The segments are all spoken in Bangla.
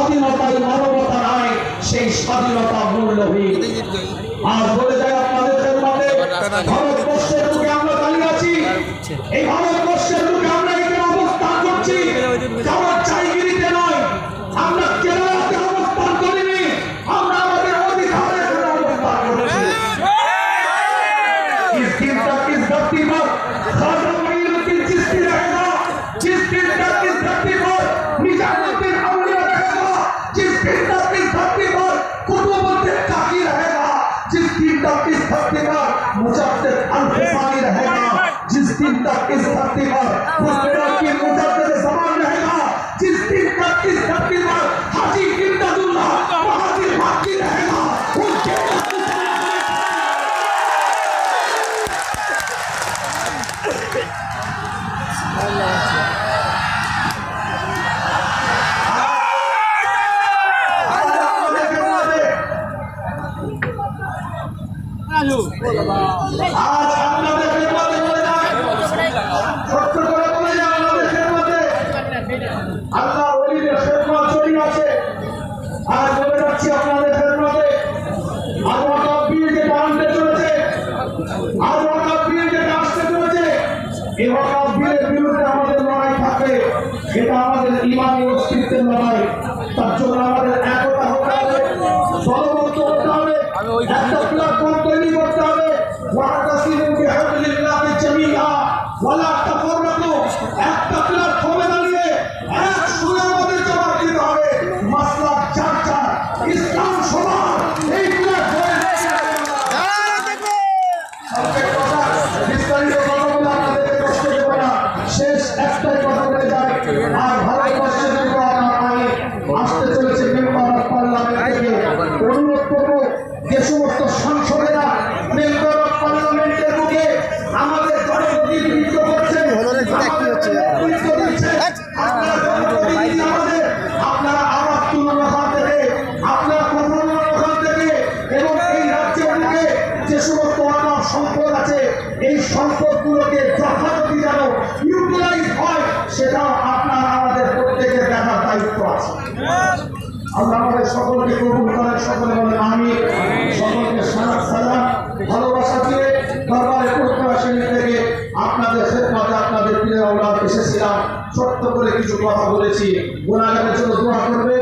যে স্বাধীনতায় মানবতা নাই সেই স্বাধীনতা মূল্যহীন। আর বলে যায় আপনাদের ভারতবর্ষের বুকে আমরা দাঁড়িয়ে আছি। এই ভারতবর্ষের আজ আপনাদের সেটাও আপনারা আমাদের প্রত্যেকের দেখার দায়িত্ব আছে। আল্লাহ আমাদের সকলকে কবুল করেন, সকলে বলে আমি সকলকে সালাম সালাম, ভালোবাসা দিয়ে দরবারে শ্রেণি থেকে আপনাদের খেদমতে আপনাদের প্রিয় আমরা এসেছিলাম। ছোট্ট করে কিছু কথা বলেছি। গুণাগারের জন্য দোয়া করবে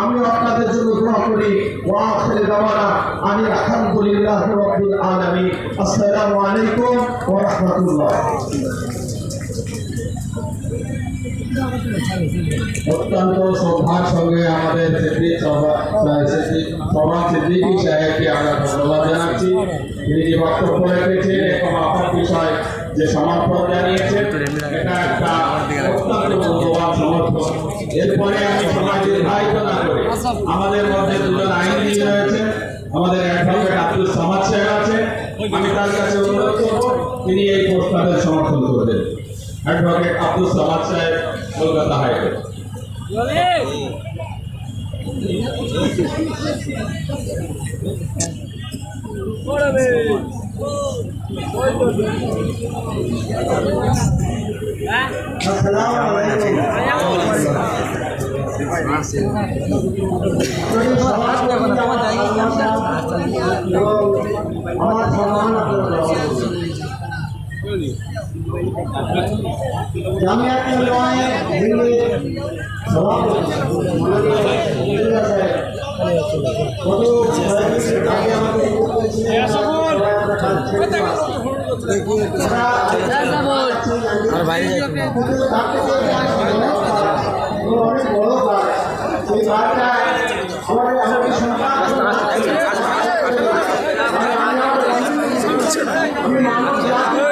আমিও আপনাদের জন্য দোয়া করি। ওয়া আখির দাওয়ানা আমি আলহামদুলিল্লাহ রাব্বিল আলামিন। আসসালামু আলাইকুম ওয়া অত্যন্ত শ্রদ্ধার সঙ্গে আমাদের সিদ্দিক সভা সিদ্দিকী সাহেবকে আমরা ধন্যবাদ জানাচ্ছি। তিনি যে বক্তব্য রেখেছেন এবং আপনার বিষয় যে সমর্থন জানিয়েছেন, এটা একটা অত্যন্ত মূল্যবান সমর্থন। এরপরে আমি সমাজের দায়িত্ব না করে আমাদের মধ্যে দুজন আইনজীবী রয়েছে আমাদের অ্যাডভোকেট আব্দুল সামাদ সাহেব আছে আমি তার কাছে অনুরোধ করব, তিনি এই প্রস্তাবের সমর্থন করবেন। অ্যাডভোকেট আব্দুল সামাদ সাহেব কলকাতা হাইকোর্ট আমার আগে আমাদের আর বাইরে অনেক বড় কাজ সেই কাজটা আমাদের আমাদের সন্তান আমি মানব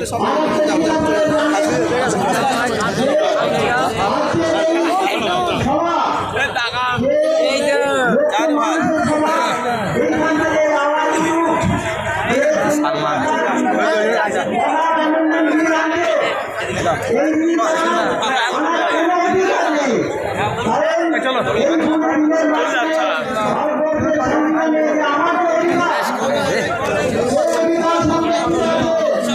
গেলে সব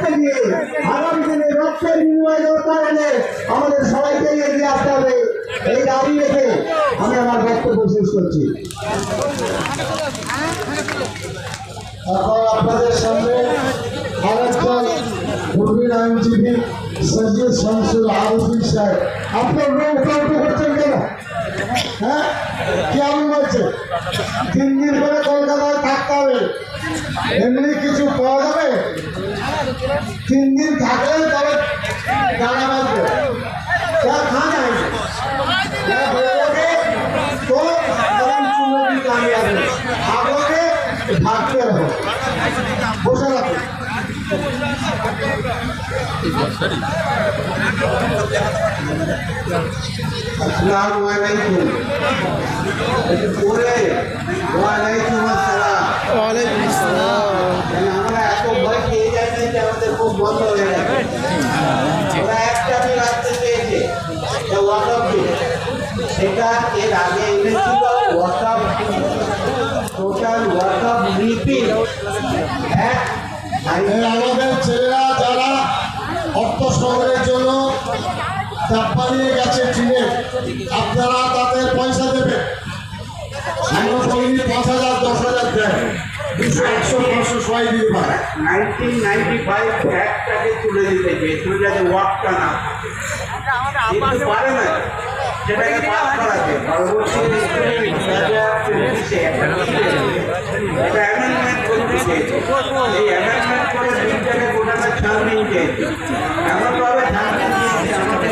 রক্ত দিয়ে আগামী দিনে রক্তের বিনিময় দরকার হলে আমাদের সবাইকে এগিয়ে আসতে হবে। এই দাবি রেখে আমি আমার বক্তব্য শেষ করছি। এখন আপনাদের সামনে আরেকজন পূর্বীর আইনজীবী সজিদ শামসুল আরফি সাহেব আপনার কল্প করছেন কেন? হ্যাঁ? কেমন বলছে? তিন দিন করে কলকাতায় থাকতে হবে। এমনি কিছু পাওয়া যাবে? তিন দিন থাকলে তবে জানা বাঁচবে আপনাকে থাকতে হবে বসে আসসালামু আলাইকুম পরে ওয়ালাইকুম আসসালাম আমরা এত ভয় পেয়ে যাচ্ছি আমাদের খুব বন্ধ হয়ে গেছে ওরা একটা আমি রাখতে সেটা এর আগে এনেছিল হোয়াটসঅ্যাপ টোটাল হোয়াটসঅ্যাপ লিপি হ্যাঁ ছেলেরা অর্থ জন্য নিয়ে গেছে চীনে আপনারা তাদের পয়সা দেবেন। আমরা বলি পাঁচ হাজার, দশ হাজার দেয় দুশো, একশো, পাঁচশো সবাই দিতে পারে নাইনটিন নাইনটি ফাইভ ফ্যাক্টটাকে তুলে দিতে চেয়েছিল যাতে ওয়াকটা না। কিন্তু পারে না, সেটাকে পাস করাতে বিলটাকে চেয়েছে এমনভাবে ছাড়বেন চেয়েছে আমাদের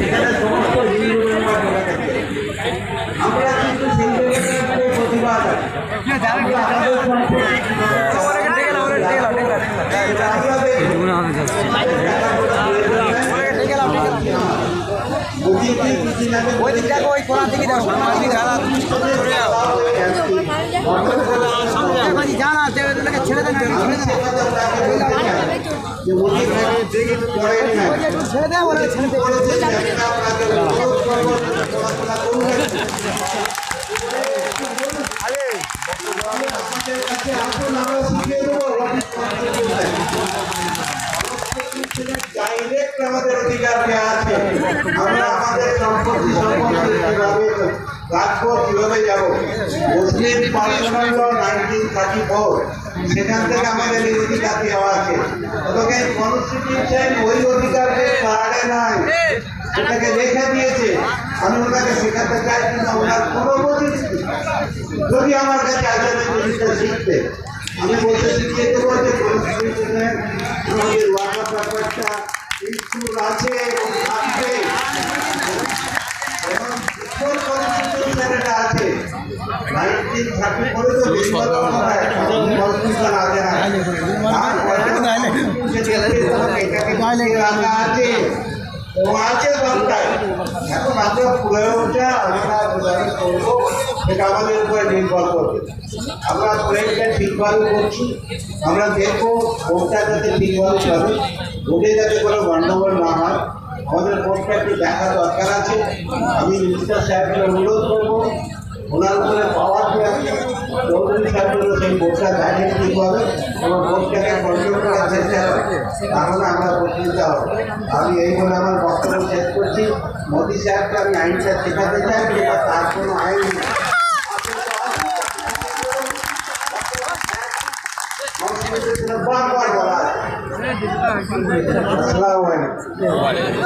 সেখানে সমস্ত হিন্দু মেম্বার বোঝাতে চেয়েছে আমরা কিন্তু হিন্দু মেম্বারের প্রতিবাদ দেওয়া আছে। আমরা আমাদের সম্পত্তি সম্পত্তি কীভাবে রাখব কীভাবে যাব মুসলিম পার্সোনাল নাইনটিন সেখান থেকে আমাদের এই অধিকার দেওয়া আছে। তবে কনস্টিটিউশন ওই অধিকারকে কার্ডে নাই। সেটাকে রেখে দিয়েছে। আমি ওনাকে শেখাতে চাই, কিন্তু ওনার কোনো প্রতিনিধি যদি আমার কাছে আসেন জিনিসটা শিখতে, আমি বলতে শিখিয়ে দেবো যে কনস্টিটিউশনে আমাদের ওয়াটার ব্যাপারটা ইনস্টিটিউট আছে এবং থাকবে। এবং কনস্টিটিউশন এটা আছে? এখন আমরা পুরো ওঠা আমরা সেটা আমাদের উপরে নির্ভর করবে আমরা প্লেনটা ঠিকভাবে করছি আমরা দেখব ভোটটা যাতে ঠিকভাবে চলে ভোটে যাতে কোনো গণ্ডগোল না হয় আমাদের ভোটটা একটু দেখা দরকার আছে আমি মিনিস্টার সাহেবকে অনুরোধ করব ওনার উপরে পাওয়ার চৌধুরী সাহেবেরও সেই ভোটটা দেখেন ঠিকভাবে এবং ভোটটাকে কন্ট্রোল করার চেষ্টা তাহলে আমরা নিতে হবে। আমি এই বলে আমার বক্তব্য শেষ করছি। মোদী সাহেবকে আমি আইনটা শেখাতে চাই যেটা তার কোনো আইন নেই। বারবার বলা আসসালামু আলাইকুম।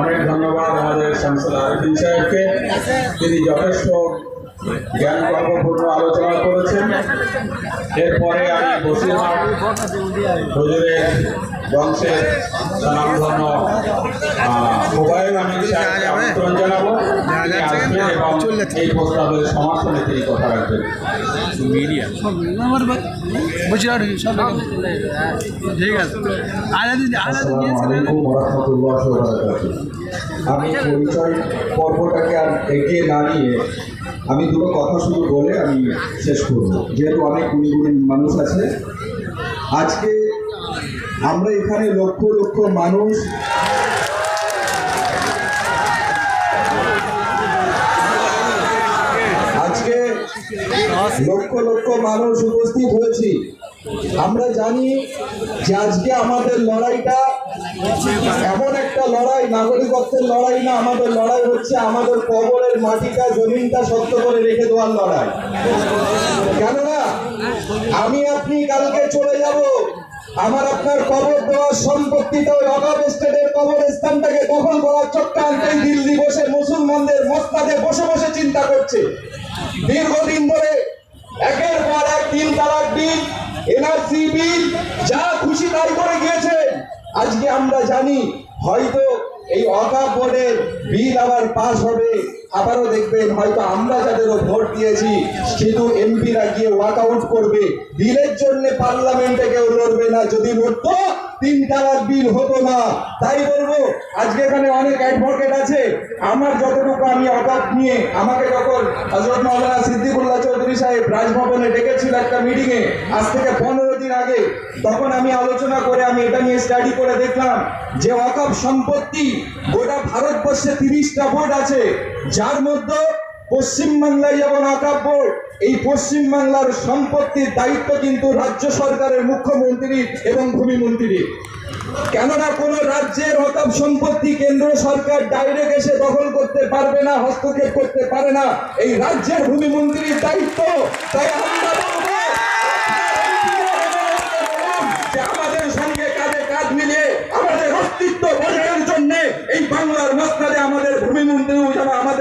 অনেক ধন্যবাদ আমাদের শামসুল আরফিন সাহেবকে তিনি যথেষ্ট জ্ঞান গর্বপূর্ণ আলোচনা করেছেন। এরপরে আমি বসিরহাট বংশের স্বনামধন্য মোবাইল আমি আমন্ত্রণ জানাব। তিনি আসবেন এবং এই প্রস্তাবের সমর্থনে তিনি কথা রাখবেন ঠিক আছে। আসসালামু আলাইকুম আমি পরিচয় পর্বটাকে আর এগিয়ে না নিয়ে আমি দুটো কথা শুধু বলে আমি শেষ করব। যেহেতু অনেক গুণী গুণী মানুষ আছে। আজকে আমরা এখানে লক্ষ লক্ষ মানুষ আজকে লক্ষ লক্ষ মানুষ উপস্থিত হয়েছি। আমরা জানি যে আজকে আমাদের লড়াইটা এমন একটা লড়াই, নাগরিকত্বের লড়াই না, আমাদের লড়াই হচ্ছে আমাদের কবরের মাটিটা, জমিনটা শক্ত করে রেখে দেওয়ার লড়াই। কেননা, আমি আপনি কালকে চলে যাব, আমার আপনার কবর দেওয়ার সম্পত্তিটা ওই অগাব স্টেটের কবরস্থানটাকে দখল করার চক্রান্তে দিল্লি বসে মুসলমানদের মস্তাদে বসে বসে চিন্তা করছে। দীর্ঘদিন ধরে একের পর এক তিন তালাক বিল এনআরসি বিল যা খুশি তাই করে গিয়েছে। আজকে আমরা জানি, হয়তো এই অকাপ বোর্ডের বিল আবার পাস হবে, আবারও দেখবেন, হয়তো আমরা যাদেরও ভোট দিয়েছি, শুধু এমপিরা গিয়ে ওয়াক আউট করবে। বিলের জন্য পার্লামেন্টে কেউ লড়বে না, যদি লড়তো, তিন তালাক বিল হতো না। তাই বলব, আজকে এখানে অনেক অ্যাডভোকেট আছে। আমার যতটুকু আমি অকাপ নিয়ে, আমাকে যখন হজরত সিদ্দিকুল্লাহ চৌধুরী সাহেব রাজভবনে ডেকেছিল একটা মিটিংয়ে আজ থেকে পনেরো দিন আগে তখন আমি আলোচনা করে আমি এটা নিয়ে স্টাডি করে দেখলাম যে অকাপ সম্পত্তি গোটা ভারতবর্ষে তিরিশটা বোর্ড আছে, যার মধ্যে পশ্চিমবাংলায় যেমন আকাপ বোর্ড, এই পশ্চিমবাংলার সম্পত্তির দায়িত্ব কিন্তু রাজ্য সরকারের মুখ্যমন্ত্রী এবং ভূমিমন্ত্রী। কেননা কোন রাজ্যের অকাপ সম্পত্তি কেন্দ্র সরকার ডাইরেক্ট এসে দখল করতে পারবে না, হস্তক্ষেপ করতে পারে না, এই রাজ্যের ভূমিমন্ত্রীর দায়িত্ব। তাই আমরা বলব যে আমাদের সঙ্গে কাঁধে কাঁধ মিলিয়ে আমাদের অস্তিত্ব বজায়ের জন্য এই বাংলার মসনাদে আমাদের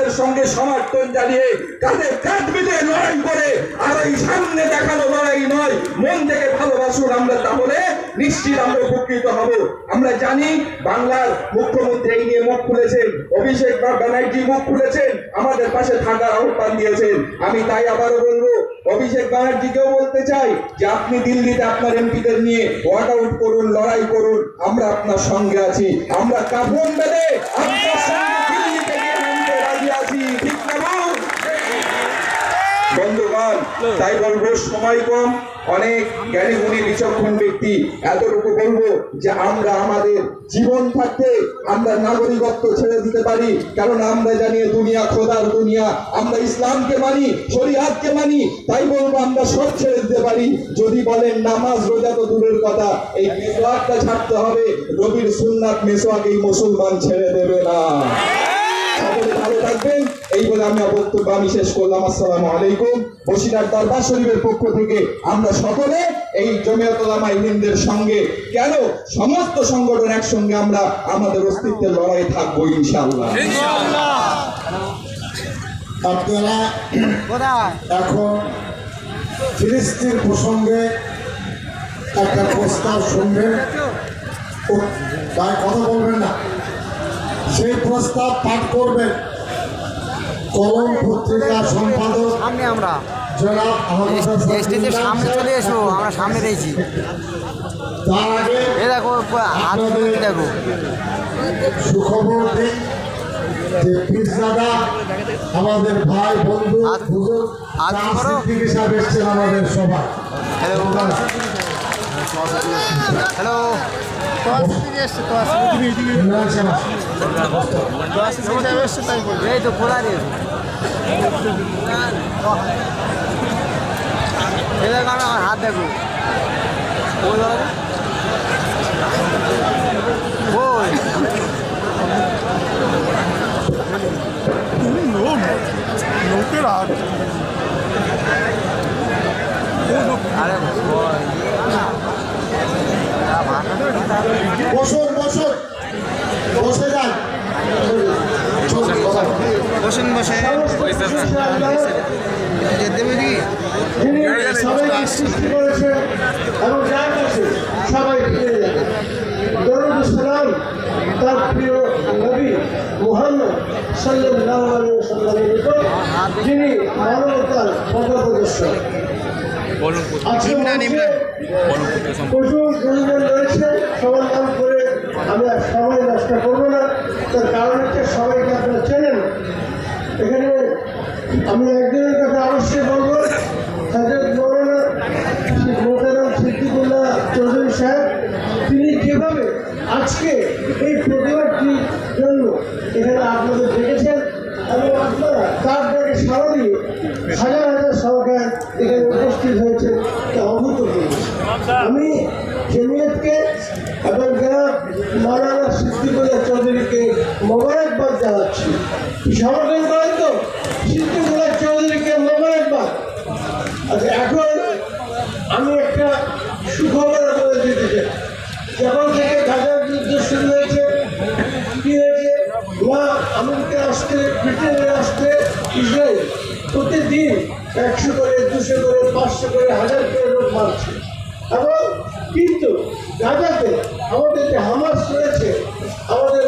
আমাদের সঙ্গে সমর্থন জানিয়ে কাঁধে কাঁধ মিলিয়ে লড়াই করে আর এই সামনে দেখানো লড়াই নয়। মন থেকে ভালোবাসুন আমরা তাহলে, নিশ্চিত আমরা উপকৃত হব। আমরা জানি বাংলার মুখ্যমন্ত্রী এই নিয়ে মুখ খুলেছেন, অভিষেক ব্যানার্জি মুখ খুলেছেন, আমাদের পাশে থাকার আহ্বান দিয়েছেন। আমি তাই আবারও বলব, অভিষেক ব্যানার্জিকেও বলতে চাই যে আপনি দিল্লিতে আপনার এমপিদের নিয়ে ওয়াক আউট করুন, লড়াই করুন, আমরা আপনার সঙ্গে আছি। আমরা কাপড় বেঁধে আপনার সঙ্গে দিল্লিতে গিয়ে নামতে রাজি আছি ঠিক না বল? বন্ধুগণ তাই বলব সময় কম। অনেক জ্ঞানী গুণী বিচক্ষণ ব্যক্তি এতটুকু বলব যে আমরা আমাদের জীবন থাকতে আমরা নাগরিকত্ব ছেড়ে দিতে পারি। কারণ আমরা জানি দুনিয়া খোদার দুনিয়া। আমরা ইসলামকে মানি, শরিয়াতকে মানি, তাই বলব আমরা সব ছেড়ে দিতে পারি। যদি বলেন নামাজ রোজা তো দূরের কথা, এই মেসোয়াকটা ছাড়তে হবে। রবির সুন্নাত মেসোয়াক এই মুসলমান ছেড়ে দেবে না। ভালো থাকবেন। এই বলে আমি বক্তব্য আমি শেষ করলাম। আসসালামু আলাইকুম। বসিরহাট দরবার শরীফের পক্ষ থেকে আমরা সকলে এই জমিয়ত ওলামা হিন্দের সঙ্গে কেন সমস্ত সংগঠন একসঙ্গে আমরা আমাদের অস্তিত্বের লড়াই থাকব ইনশাআল্লাহ। আপনারা এখন ফিলিস্তিন প্রসঙ্গে একটা প্রস্তাব শুনবেন। কথা বলবেন না। সেই প্রস্তাব পাঠ করবেন। কলম পত্রিকার সম্পাদক সামনে আমরা। জনাব আহমদ স্টেজের সামনে চলে এসো আমরা সামনে রয়েছি। তার আগে এ দেখো হাত দেখো। সুখবর দিন যে পিরজাদা আমাদের ভাই বন্ধু হুজুর। সিদ্দিকী সাহেব এসছেন আমাদের সভায়। হ্যালো হ্যালো ইমরান সাহেব এই তো খোলা রে এ দেখো আমার হাত দেখো ওই দেখো রে। ওই বসুন বসুন। বসে যান। বসেন বসে সবাই ফিরে যাবে। দরুদ সালাম তার প্রিয় নবী মুহাম্মদ সাল্লাল্লাহু আলাইহি উপর যিনি মানবতার পথপ্রদর্শক আজকে মঞ্চে প্রচুর গুরুজন রয়েছে, সবার করে আমি আর সময় নষ্ট করব না। তার কারণ হচ্ছে সবাইকে আপনারা চেনেন। এখানে আমি একজনের কথা অবশ্যই বলব হাজরত মৌলানা মোহতারাম সিদ্দিকুল্লাহ চৌধুরী সাহেব তিনি যেভাবে আজকে এই প্রতিবাদটির জন্য এখানে আপনাদের দেখেছেন এবং আপনারা তার ডাকে সারা দিয়ে হাজার হাজার সরকার এখানে উপস্থিত হয়েছে তা অভূতপূর্ব আমি জমিয়তকে এবং যারা মাওলানা সিদ্দিকুল্লাহ চৌধুরীকে মোবারকবাদ জানাচ্ছি সমর্থন করেন তো সিদ্দিকুল্লাহ চৌধুরীকে মোবারকবাদ আচ্ছা এখন আমি একটা সুখবর আপনাদের দিতে চাই যখন থেকে গাজার যুদ্ধ শুরু হয়েছে কি হয়েছে না আমেরিকা আসতে ব্রিটেনের আসতে ইসরায়েল প্রতিদিন একশো করে দুশো করে পাঁচশো করে হাজার করে লোক মারছে। এবং কিন্তু গাজাতে আমাদের যে হামাস রয়েছে আমাদের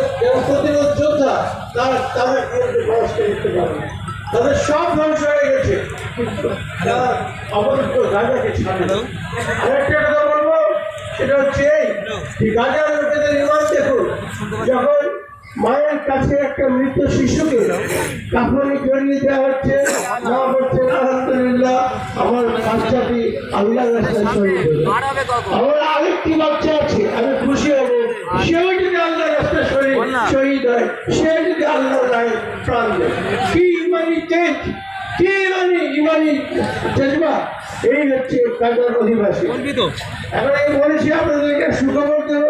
প্রতিরোধ যোদ্ধা তার তারা কিন্তু ধ্বংস করতে পারে। তাদের সব ধ্বংস হয়ে গেছে। কিন্তু তারা অবরুদ্ধ গাজাকে ছাড়ে। না। আরেকটা কথা বলব সেটা হচ্ছে এই গাজার লোকেদের ইমান দেখুন। যখন মায়ের কাছে একটা মৃত শিশুকে কাফনে জড়িয়ে দেওয়া হচ্ছে। মা বলছে আলহামদুলিল্লাহ আমার বাচ্চাটি আল্লাহ রাস্তায় শহীদ হলো। আমার আরেকটি বাচ্চা আছে আমি খুশি হব। সেও যদি আল্লাহ রাস্তায় শহীদ শহীদ হয় সে যদি আল্লাহ রায় প্রাণ দেয়। কি ইমানি তেজ কি ইমানি ইমানি জজবা? এই হচ্ছে কাজার অধিবাসী। এখন আমি বলেছি আপনাদেরকে সুখবর দেব।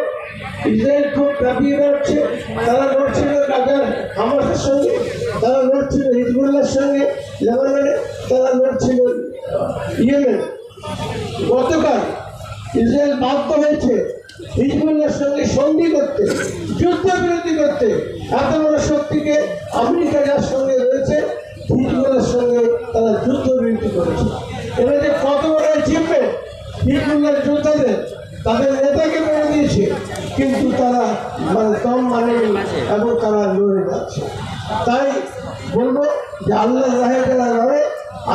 ইসরায়েল খুব কাঁপিয়ে বেড়াচ্ছে। তারা লড়ছিল গাজার হামাসের সঙ্গে, তারা লড়ছিল হিজবুল্লার সঙ্গে, লেবাননে তারা লড়ছিল ইয়েমেন। গতকাল ইসরায়েল বাধ্য হয়েছে হিজবুল্লার সঙ্গে সন্ধি করতে যুদ্ধ বিরতি করতে। এত বড় শক্তিকে আমেরিকা যার সঙ্গে রয়েছে হিজবুল্লার সঙ্গে তারা যুদ্ধ বিরতি করেছে। এরা যে কত বড় জিম্মে হিজবুল্লার যোদ্ধাদের। তাদের নেতাকে মেরে দিয়েছে কিন্তু তারা মানে কম মানেনি এবং তারা লড়ে যাচ্ছে। তাই বলব যে আল্লাহ রাহে যারা লড়ে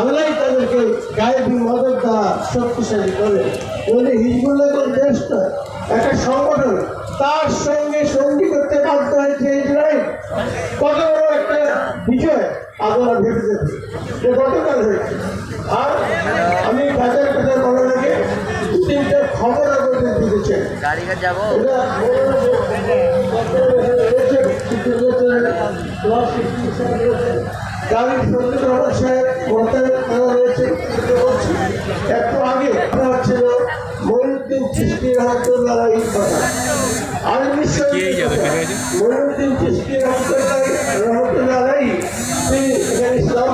আল্লাহ তাদেরকে গায়েবী মদত দ্বারা শক্তিশালী করে। বলে হিজবুল্লাহ দেশ নয়, একটা সংগঠন। তার সঙ্গে সন্ধি করতে বাধ্য হয়েছে ইসরায়েল। কত বড় একটা বিষয় আপনারা ভেবে দেখুন। যে গতকাল হয়েছে। আর আমি বাজার বাজার বলা দু তিনটা খবর আপনাদের দিতে চাই গাড়িঘাট যাব? গাড়ির সত্যি রহমান সাহেব রয়েছে একটু আগে আপনার ছিল মহিউদ্দিন চিস্তি রহমতুল্লাহ আর নিশ্চয় মহিউদ্দিন চিস্তি রহমতুল্লাহ রহমতুল্লাহ তিনি ইসলাম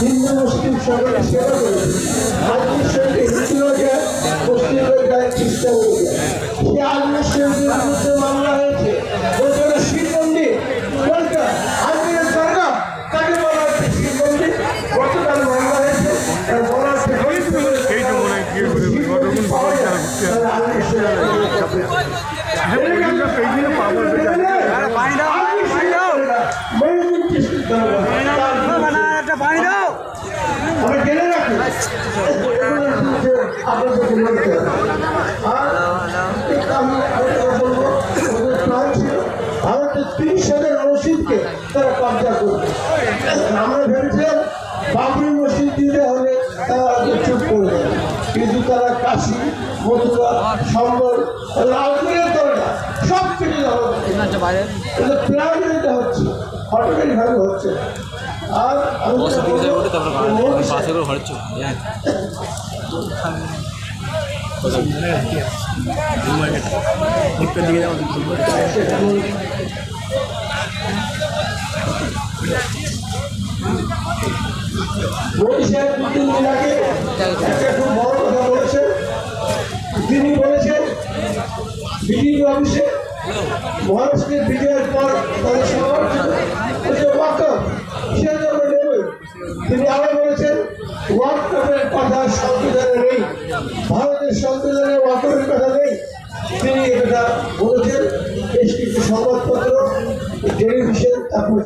হিন্দু মুসলিম সকলে সেবা করেছেন। যায় খ্রিস্টান হয়ে যায় সে আজমের শরীফের বিরুদ্ধে মামলা হয়েছে ওখানে শিব মন্দির। কোনটা আজমের দরগা তাকে বলা হচ্ছে শিব মন্দির? গতকাল মামলা হয়েছে বলা হচ্ছে পানি দাও পানি দাও একটা পানি দাও আমরা জেনে রাখি আপনাদের বলতে আর আমি আরেকটা বলব, ওদের প্ল্যান ছিল, ভারতের তিরিশ হাজার মসজিদকে তারা করবে আমরা ভেবেছিলাম বাবরি মসজিদ দিতে হলে তারা চুপ করে দেবে কিন্তু তারা কাশি মথুরা সম্বল রাজনীতির দলটা সব ভাবে হচ্ছে। আর আমি যেটা বলব, মোদি সাহেব, মোদী সাহেব দু তিন দিন আগে একটা খুব বড় কথা বলেছেন তিনি বলেছেন বিডিও অফিসে মহারাষ্ট্রের বিজয়ের পর তাদের সমর্থন তিনি আরও বলেছেন ওয়াকফের কথা সংবিধানে নেই ভারতের সংবিধানে ওয়াকফের কথা নেই তিনি এটা বলেছেন। বেশ কিছু সংবাদপত্র টেলিভিশন, তারপর